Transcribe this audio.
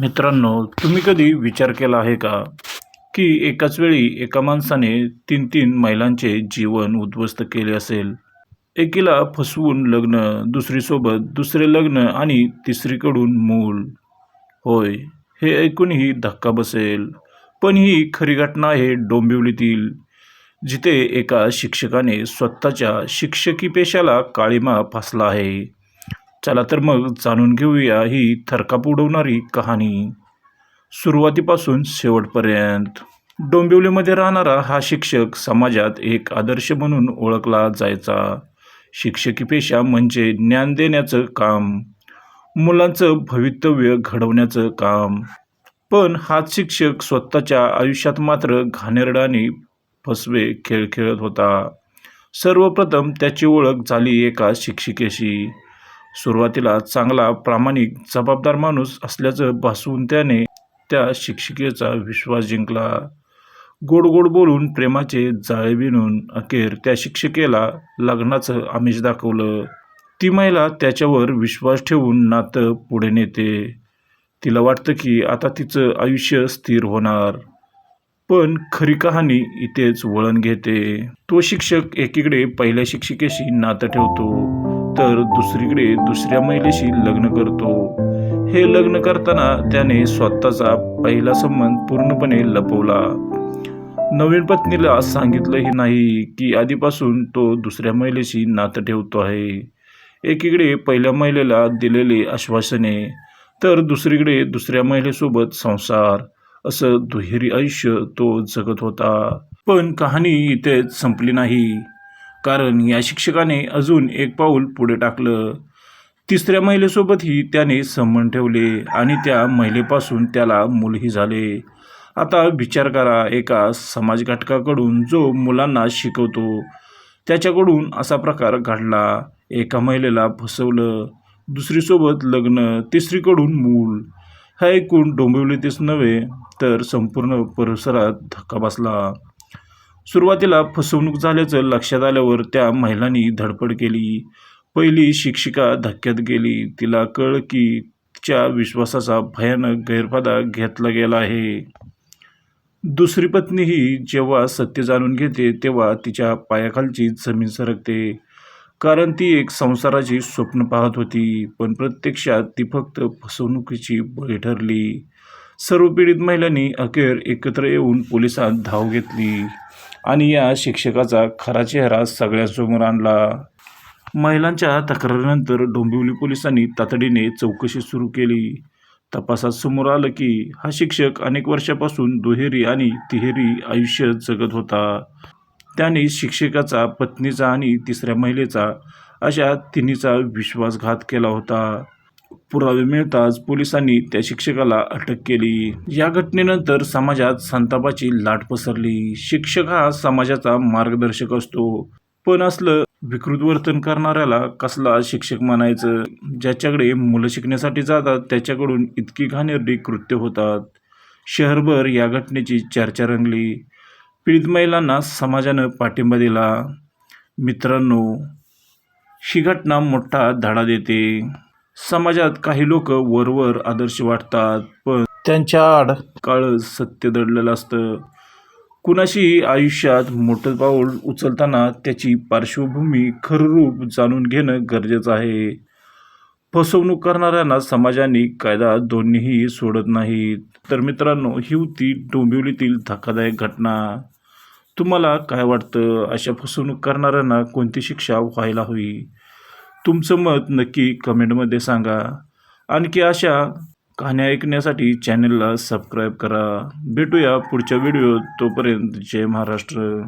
मित्रांनो तुम्ही कधी विचार केला आहे का की एकाच वेळी एका माणसाने तीन तीन महिलांचे जीवन उद्ध्वस्त केले असेल? एकीला फसवून लग्न दुसरीसोबत दुसरे लग्न आणि तिसरीकडून मूल. होय हे ऐकूनही धक्का बसेल. पण ही खरी घटना आहे डोंबिवलीतील जिथे एका शिक्षकाने स्वतःच्या शिक्षकी पेशाला काळीमा फासला आहे. चला तर मग जाणून घेऊया ही थरकाप उडवणारी कहाणी. सुरुवातीपासून शेवटपर्यंत. डोंबिवलीमध्ये राहणारा हा शिक्षक समाजात एक आदर्श म्हणून ओळखला जायचा. शिक्षकी पेशा म्हणजे ज्ञान देण्याचं काम. मुलांचं भवितव्य घडवण्याचं काम. पण हाच शिक्षक स्वतःच्या आयुष्यात मात्र घाणेरडाने फसवे खेळ खेळत होता. सर्वप्रथम त्याची ओळख झाली एका शिक्षिकेशी. सुरुवातीला चांगला प्रामाणिक जबाबदार माणूस असल्याचं भासवून त्याने त्या शिक्षिकेचा विश्वास जिंकला. गोड गोड बोलून प्रेमाचे जाळे विणून अखेर त्या शिक्षिकेला लग्नाचं आमिष दाखवलं. ती महिला त्याच्यावर विश्वास ठेवून नातं पुढे नेते. तिला वाटतं की आता तिचं आयुष्य स्थिर होणार. पण खरी कहाणी इथेच वळण घेते. तो शिक्षक एकीकडे पहिल्या शिक्षिकेशी नातं ठेवतो. तर दुसरीकडे दुसऱ्या महिलेशी लग्न करतो. हे लग्न करताना त्याने स्वतःचा पहिला संबंध पूर्णपणे लपवला. नवीन पत्नीला सांगितलंही नाही की आधीपासून तो दुसऱ्या महिलेशी नातं ठेवतो आहे. एकीकडे पहिल्या महिलेला दिलेले आश्वासने तर दुसरीकडे दुसऱ्या महिलेसोबत संसार असं दुहेरी आयुष्य तो जगत होता. पण कहाणी इथेच संपली नाही. कारण या शिक्षकाने अजून एक पाऊल पुढे टाकलं. तिसऱ्या महिलेसोबतही त्याने संबंध ठेवले आणि त्या महिलेपासून त्याला मुलही झाले. आता विचार करा एका समाजघटकाकडून जो मुलांना शिकवतो त्याच्याकडून असा प्रकार घडला. एका महिलेला फसवलं दुसरीसोबत लग्न तिसरीकडून मूल. हा ऐकून डोंबिवलीतच नव्हे तर संपूर्ण परिसरात धक्का बसला. सुरुवातीला फसवणूक झाल्याचं लक्षात आल्यावर त्या महिलांनी धडपड केली. पहिली शिक्षिका धक्क्यात गेली. तिला कळ की तिच्या विश्वासाचा भयानक गैरफायदा घेतला गेला आहे. दुसरी पत्नीही जेव्हा सत्य जाणून घेते तेव्हा तिच्या पायाखालची जमीन सरकते. कारण ती एक संसाराची स्वप्न पाहत होती पण प्रत्यक्षात ती फक्त फसवणुकीची बळी ठरली. सर्व पीडित महिलांनी अखेर एकत्र येऊन पोलिसात धाव घेतली. आणि या शिक्षकाचा खरा चेहरा सगळ्यांसमोर आणला. महिलांच्या तक्रारीनंतर डोंबिवली पोलिसांनी तातडीने चौकशी सुरू केली. तपासात समोर आलं की हा शिक्षक अनेक वर्षापासून दुहेरी आणि तिहेरी आयुष्य जगत होता. त्याने शिक्षकाचा पत्नीचा आणि तिसऱ्या महिलेचा अशा तिन्हीचा विश्वासघात केला होता. पुरावे मिळताच पोलिसांनी त्या शिक्षकाला अटक केली. या घटनेनंतर समाजात संतापाची लाट पसरली. शिक्षक हा समाजाचा मार्गदर्शक असतो. पण असलं विकृत वर्तन करणाऱ्याला कसला शिक्षक म्हणायचं? ज्याच्याकडे मुलं शिकण्यासाठी जातात त्याच्याकडून इतकी घाणेरडी कृत्य होतात. शहरभर या घटनेची चर्चा रंगली. पीडित महिलांना समाजानं पाठिंबा दिला. मित्रांनो ही घटना मोठा धडा देते. समाजात काही लोक वरवर आदर्श वाटतात पण त्यांच्या आड काळ सत्य दडलेलं असतं. कुणाशी आयुष्यात मोठं पाऊल उचलताना त्याची पार्श्वभूमी खरं रूप जाणून घेणं गरजेचं आहे. फसवणूक करणाऱ्यांना समाजाने कायदा दोन्हीही सोडत नाहीत. तर मित्रांनो ही होती डोंबिवलीतील धक्कादायक घटना. तुम्हाला काय वाटतं? अशा फसवणूक करणाऱ्यांना कोणती शिक्षा व्हायला हवी? तुमचं मत नक्की कमेंटमध्ये सांगा. आणखी अशा कहाण्या ऐकण्यासाठी चॅनलला सबस्क्राईब करा. भेटूया पुढच्या व्हिडिओत तोपर्यंत जय महाराष्ट्र.